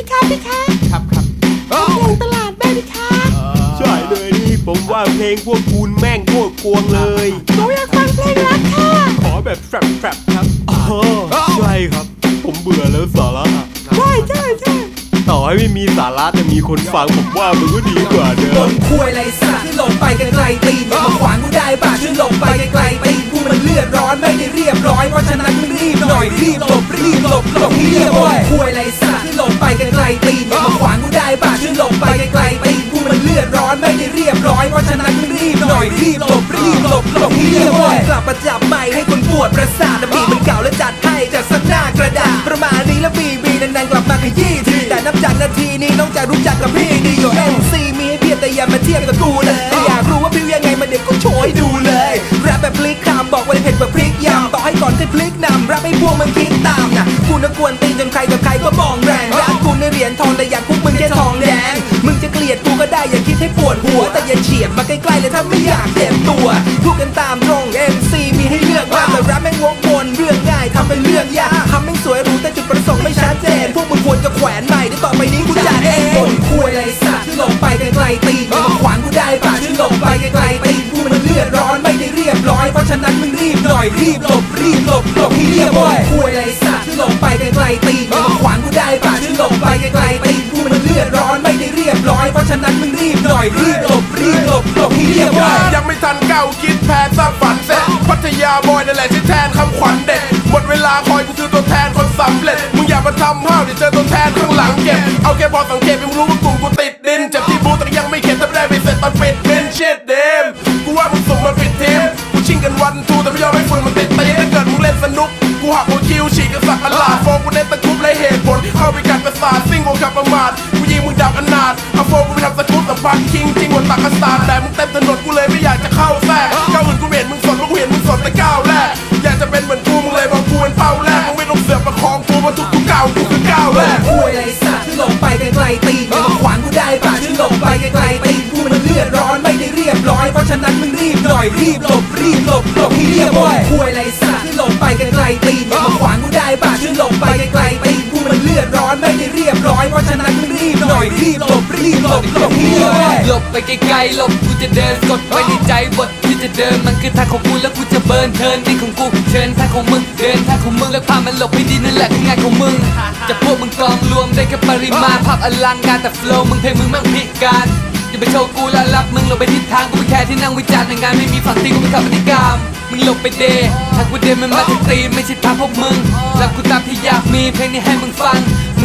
พี่คะพี่คะครับครับเพลงตลาดแม่พี่คะใช่เลยนี่ผมว่าเพลงพวกคุณแม่งโคตรกวงเลยหนูอยากฟังเพลงรักค่ะ ขอแบบแฟรปแฟรปครับอ๋อใช่ครับ ผมเบื่อแล้วสาระใช่ใช่ใช่ต่อให้ไม่มีสาระแต่มีคนฟังผมว่ามันก็ดีกว่าเด้บอนคุยอะไรสัตว์ที่หลบไปไกลๆตีนอย่ามาขวางกูได้ป่ะช่วยหลบไปไกลๆตีนกูมันเลือดร้อนไม่ได้เรียบร้อยเพราะฉะนั้นมึงรีบหน่อยรีบหลบรีบหลบหลบให้เรียบร้อยคุยอะไรสัต ไปไกลตีนกูมันเลือดร้อนไม่ได้เรียบร้อยเพราะฉะนั้นมึงรีบหน่อยรีบหลบรีบหลบหลบให้เรียบร้อยกลับมาจับไม้ให้คนปวดประสาทนะบีมันเก่าและจัดให้จากสักหน้ากระดาษประมาณนี้แล้วบีบีนานๆกลับมาขยี้ทีแต่นับจากนาทีนี้น้องจะรู้จักกับพี่ดีอยู่ MC มีให้เพียบแต่อย่ามาเทียบกับกูเลยอยากรู้ว่าพิวยังไงมาเดี๋ยวก็โชว์ให้ดูเลยแรปแบบพลิกคำบอกว่าเผ็ดแบบพริกยำต่อให้ก่อนจะพลิกนำแรปให้พวกมันคิดตามนะกูน่ะกวนตีนจนใครต่อใครก็มองแรงรักกูในเหรียญทองแต่อยากพวกมึงแค่ทองแดง ให้ปวดหัวแต่อย่าเฉียดมาใกล้ๆเลยถ้าไม่อยากเจ็บตัวพูดกันตามตรง MC มีให้เลือกมากแต่แรปแม่งวกวนเรื่องง่ายทำเป็นเรื่องยากทำแม่งสวยหรู้แต่จุดประสงค์ไม่ชัดเจน พวกมึงควรจะแขวนใหม่เดี๋ยวต่อไปนี้กูจะเองบนคุยอะไรสัตว์ที่หลบไปไกลๆตีนอย่ามาขวางกูได้ป่ะช่วยหลบไปไกลๆตีนกูมันเลือดร้อนไม่ได้เรียบร้อยเพราะฉะนั้นมึงรีบหน่อยรีบหลบรีบหลบหลบให้เรียบร้อยคุยอะไราคิดแพ้สักฝันเสร็จพัทยาบอยนั่นแหละที่แทนคำขวัญเด็ดหมดเวลาคอยกูคือตัวแทนคนสำเร็จมึงอย่ามาทำห้าวเดี๋ยวเจอตัวแทนข้างหลังเก็บเอาแค่พอสังเกตมึงรู้ว่ากลุ่มกูติดดินเจ็บที่บูแต่ยังไม่เข็ดถ้าไม่ได้ไปเสร็จตอนปิดเป็นเช็ดเดมกูว่ามึงส่งมาปิดทีมกูชิงกันวันทูแต่ไม่ยอมให้ฝุ่นมันติดตีถ้าเกิดมึงเล่นสนุกกูหักหัวคิวฉีกกันสักกันลาดโฟกูเน้นตะคุบและเหตุผลเข้าไปกัดประสาทซิ่งกูขับประมาทกูยิงมึงดับอนาถเอาโฟกูไปทำสกู๊ปสัมผัสคิงจริงกว่าตักกระสานแต่มึงเต็มถนนกูเลยไม่อยาก เข้าแทรกก้าวอื่นกูเห็นมึงสนเพราะกูเห็นมึงสนแต่ก้าวแรกอยากจะเป็นเหมือนกูมึงเลยบอกกูเป็นเป้าแรกมึงไม่ต้องเสือกประคองกูมาทุกทุกก้าวกูคือก้าวแรกคุยอะไรสัตว์ที่หลบไปไกลๆตีนอย่ามาขวางกูได้ป่ะช่หลบไปไกลๆตีนกูมันเลือดร้อนไม่ได้เรียบร้อยเพราะฉะนั้นมึงรีบหน่อยรีบหลบรีบหลบหลบให้เรียบร้อยคุยอะไรสัตว์ที่หลบไปไกลๆตีนอย่ามาขวางกูได้ป่ะช่หลบไปไกลๆตีนกูมันเลือดร้อนไม่ได้เรียบร้อยเพราะฉะนั้น หน่อยรีบหลบรีบหลบหลบเรียหลบไปไกลๆหลบกูจะเดินกดไว้ในใจบทที่จะเดินมันคือทางของกูแล้วกูจะเบิร์นเทิร์นนี่ของกูเชิญทางของมึงเดินทางของมึงแล้วพามันหลบให้ดีนั่นแหละคืองานของมึงจะพวกมึงกองรวมได้แค่ปริมาณภาพอลังการแต่โฟล์มึงเพลงมึงแม่งพิการอย่าไปโชว์กูแล้วรับมึงหลบไปทิศทางกูไม่แค่ที่นั่งวิจารณ์ในงานไม่มีฝั่งตีกูไม่ขับปฏิกรรมมึงหลบไปเดถ้ากูเดินมันมาถึงตีไม่ใช่ทางพวกมึงแล้วกูตามที่อยากมีเพลงนี้ให้มึงฟัง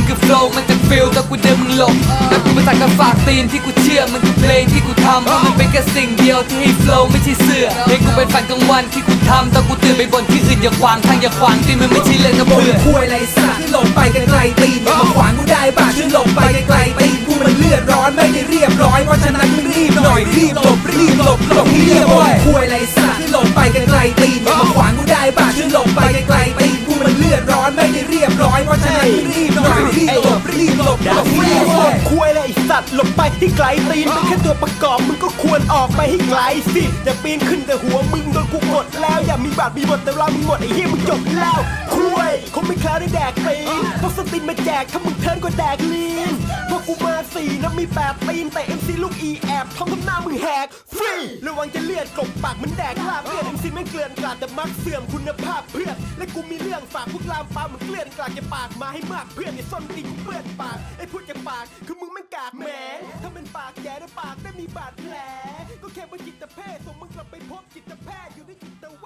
คือโฟล์มันจะฟิลแล้วกูเดินมึงหลบแล้วกูมาตัดกับฝากตีนที่กูเชื่อมันคือเพลงที่กูทำเพราะมันเป็นแค่สิ่งเดียวที่ให้โฟล์ไม่ใช่เสื้อเพลงกูเป็นฝันกลางวันที่กูทำตอนกูตื่นไปบนที่อื่นอย่าขวางทางอย่าขวางตีนมันไม่ใช่เรื่องกับบนเพื่อนคุยอะไรสัตว์ที่หลบไปไกลๆตีนอย่ามาขวางกูได้ป่ะช่วยหลบไปไกลๆตีนกูมันเลือดร้อนไม่ได้เรียบร้อยเพราะฉะนั้นมึงรีบหน่อยรีบหลบรีบหลบหลบให้เรียบร้อยคุยอะไรสัต รีบหลบรีบหลบหลบให้เรียบร้อยคุยเลยไอสัตว์หลบไปให้ไกลตีนเป็นแค่ตัวประกอบมึงก็ควรออกไปให้ไกลสิอย่าปีนขึ้นแต่หัวมึงโดนกูกดแล้วอย่ามีบาดมีบทแต่เรามึงหมดไอ้เหี้ยมึงจบแล้วคุยคงไม่คล้าได้แดกตีนพวกสตินมาแจกถ้ามึงเทินก็แดกลีนพวกกูมาสี่นะมีแปดตีนแต่ ลูกอีแอบท้องทำหน้ามึงแหกฟรีระวังจะเลือดกลบปากมันแดกลาบเลือดเอ็มซีแม่งเกลื่อนกลาดแต่มักเสื่อมคุณภาพเพื่อนและกูมีเรื่องฝากพวกลามปามมึงเกลื่อนกลาดจะปากมาให้มากเพื่อนไอ้ส้นตีนกูเปื้อนปากไอ้พูดจากปากคือมึงแม่งกากแหมถ้าเป็นปากแย่ในปากได้มีบาดแผลก็แค่ว่าจิตเภทย์ส่งมึงกลับไปพบจิตแพทย์อยู่ในจิตเว